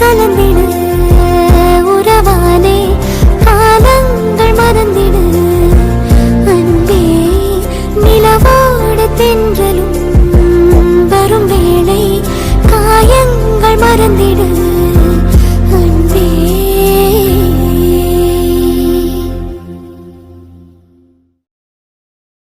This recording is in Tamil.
கலந்திடு. உறவாலே காலங்கள் மறந்திடு அன்பே நிலவோடு தென்றலும்.